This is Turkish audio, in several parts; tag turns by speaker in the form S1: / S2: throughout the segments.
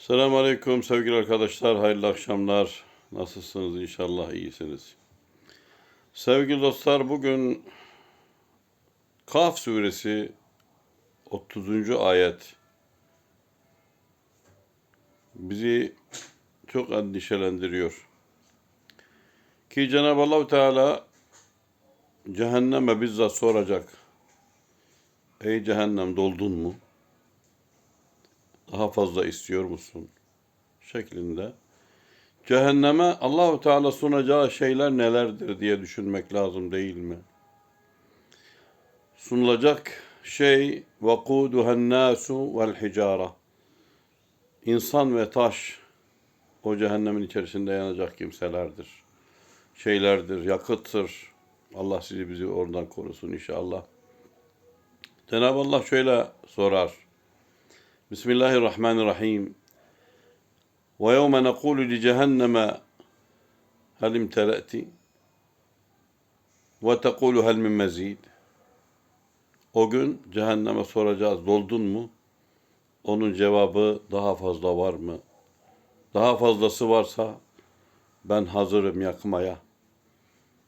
S1: Selamun Aleyküm sevgili arkadaşlar, hayırlı akşamlar. Nasılsınız? İnşallah iyisiniz. Sevgili dostlar, bugün Kaf suresi 30. ayet bizi çok endişelendiriyor. Ki Cenab-ı Allah Teala cehenneme bizzat soracak. Ey cehennem doldun mu? Daha fazla istiyor musun? şeklinde. Cehenneme Allahu Teala sunacağı şeyler nelerdir diye düşünmek lazım değil mi? Sunulacak şey vakuduhen nasu vel hicara. İnsan ve taş o cehennemin içerisinde yanacak kimselerdir. Şeylerdir, yakıttır. Allah sizi bizi oradan korusun inşallah. Cenab-ı Allah şöyle sorar. Bismillahirrahmanirrahim. Ve yevme nekulu li cehenneme hel imteleti ve tekulu hel min mezid. O gün cehenneme soracağız doldun mu? Onun cevabı daha fazla var mı? Daha fazlası varsa ben hazırım yakmaya.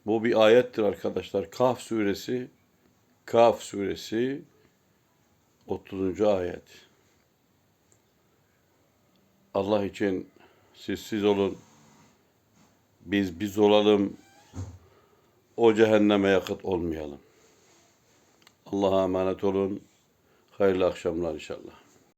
S1: Bu bir ayettir arkadaşlar. Kaf suresi Kaf suresi 30. ayet. Allah için siz siz olun. Biz biz olalım. O cehenneme yakıt olmayalım. Allah'a emanet olun. Hayırlı akşamlar inşallah.